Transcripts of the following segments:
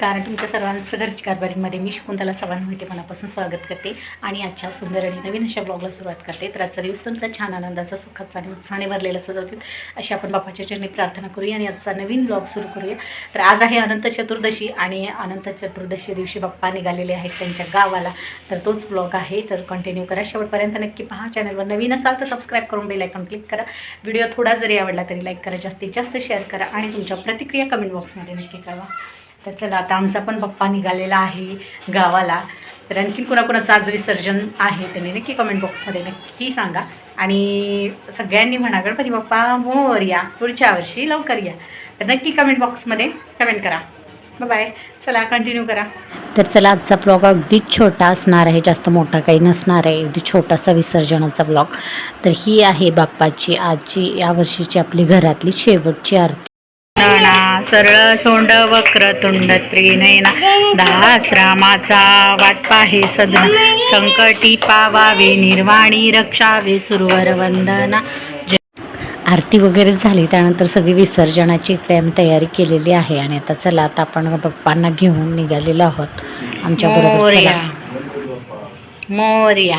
कारण तुमच्या सर्वांचं घरची कारभारीमध्ये मी शकुंतला चव्हाण होते मनापासून स्वागत करते आणि आजच्या सुंदर आणि नवीन अशा ब्लॉगला सुरुवात करते. तर आजचा दिवस तुमचा छान आनंदाचा सुखाचा आणि उत्साहाने भरलेला सजावतील अशी आपण बापाच्या चरणी प्रार्थना करूया आणि आजचा नवीन ब्लॉग सुरू करूया. तर आज आहे अनंत चतुर्दशी आणि अनंत चतुर्दशी दिवशी बाप्पा निघालेले आहेत त्यांच्या गावाला. तर तोच ब्लॉग आहे. तर कंटिन्यू करा. शेवटपर्यंत नक्की पहा. चॅनलवर नवीन असाल तर सबस्क्राईब करून बेल आयकॉन क्लिक करा. व्हिडिओ थोडा जरी आवडला तरी लाईक करा. जास्तीत जास्त शेअर करा आणि तुमच्या प्रतिक्रिया कमेंट बॉक्समध्ये नक्की कळवा. तर चला आता आमचा पण पप्पा निघालेला आहे गावाला. तर आणखीन कुणाकुणाचं आज विसर्जन आहे त्यांनी नक्की कमेंट बॉक्समध्ये नक्की सांगा. आणि सगळ्यांनी म्हणा गणपती बाप्पा मोर या पुढच्या वर्षी लवकर या. तर नक्की कमेंट बॉक्समध्ये कमेंट करा. बाय चला कंटिन्यू करा. तर चला आजचा ब्लॉग अगदीच छोटा असणार आहे जास्त मोठा काही नसणार आहे. अगदी छोटासा विसर्जनाचा ब्लॉग तर ही आहे बाप्पाची आजची यावर्षीची आपली घरातली शेवटची आरती. सरळ सोंड वक्र तुंड त्रिनयना दासरामाचा वाट पाहे सदना संकटी पावावे निर्वाणी रक्षावे सुरवर वंदना. आरती वगैरे झाली त्यानंतर सगळी विसर्जनाची आम्ही तयारी केलेली आहे. आणि आता चला आता आपण बाप्पांना घेऊन निघालेलो आहोत. आमच्या बरोबर. मोरया.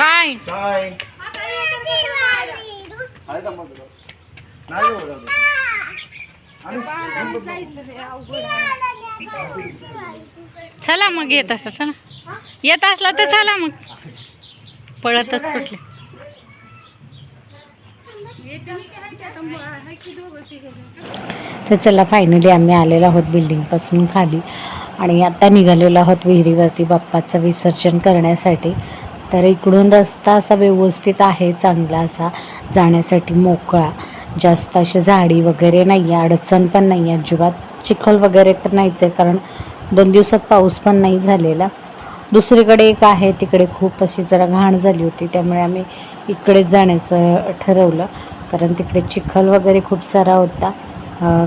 काय? काय? आहे का मग? नाही जाऊ दे. आणि चला मग येत असं चला. येत असला तर चला मग. पळतच सुटले. तर चला फायनली आम्ही आलेलो आहोत बिल्डिंगपासून खाली. आणि आता निघालेलो आहोत विहिरीवरती बाप्पाचं विसर्जन करण्यासाठी. तर इकडून रस्ता असा व्यवस्थित आहे चांगला असा. जाण्यासाठी मोकळा. जास्त अशी झाडी वगैरे नाही आहे अडचण पण नाही आहे अजिबात चिखल वगैरे तर नाहीच आहे कारण दोन दिवसात पाऊस पण नाही झालेला. दुसरीकडे एक आहे तिकडे खूप अशी जरा घाण झाली होती त्यामुळे आम्ही इकडेच जाण्याचं ठरवलं. कारण तिकडे चिखल वगैरे खूप सारा होता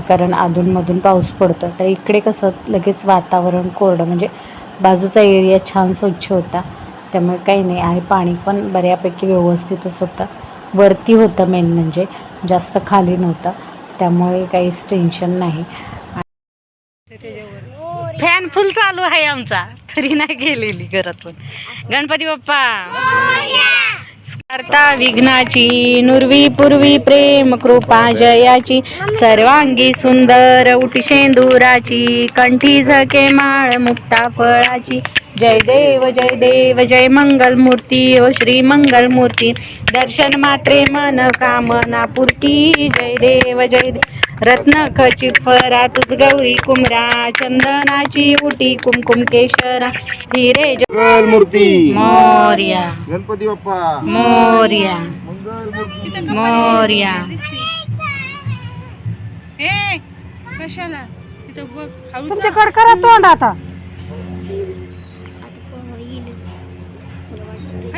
कारण अधूनमधून पाऊस पडतो. तर इकडे कसं लगेच वातावरण कोरडं म्हणजे बाजूचा एरिया छान स्वच्छ होता. त्यामुळे काही नाही. आणि पाणी पण बऱ्यापैकी व्यवस्थितच होतं वरती होतं मेन म्हणजे. जास्त खाली नव्हतं. त्यामुळे काहीच टेन्शन नाही. फॅन फुल चालू आहे आमचा. तरी नाही गेलेली घरातून गणपती बाप्पा. स्पर्धा विघ्नाची नुर्वी पूर्वी प्रेम कृपा जयाची सर्वांगी सुंदर उटी शेंदुराची कंठी झके माळ मुक्ता फळाची. जय देव जय देव जय मंगल मूर्ती ओ श्री मंगल मूर्ती दर्शन मात्रे मन कामना पूर्ती. जय देव जय देव रत्न खचित फरा तुझ गौरी कुमरा चंदनाची उटी कुमकुम केशरा. हिरे मंगलमूर्ती. मोर्या. गणपती बाप्पा. मोर्या. मंगलमूर्ती. मोर्या. ए कशाला? तिथं बघ तुमच्याकडे करा तोंड आता.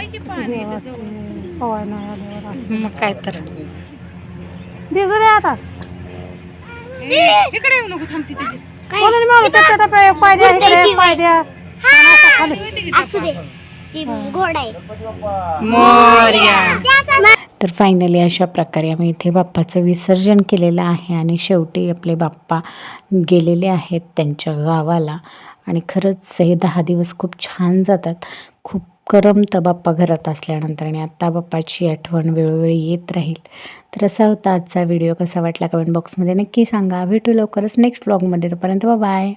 पवाय नाही आल्यावर असं. मग काय तर. भिजू दे आता. इकडे येऊ नको थांब तिथे ते. म्हणून म्हणून त्याच्या टप्प्या एक पाय द्या इकडे एक पाय द्या. असू दे ती घोडा आहे. मोर्या. तर फायनली अशा प्रकारे आम्ही इथे बाप्पाचं विसर्जन केलेलं आहे आणि शेवटी आपले बाप्पा गेलेले आहेत त्यांच्या गावाला. आणि खरंच हे दहा दिवस खूप छान जातात. खूप करमतं बाप्पा घरात असल्यानंतर आणि आत्ता बाप्पाची आठवण वेळोवेळी येत राहील. तर असा होता आजचा व्हिडिओ कसा वाटला कमेंट बॉक्समध्ये नक्की सांगा. भेटू लवकरच नेक्स्ट ब्लॉगमध्ये तोपर्यंत बाय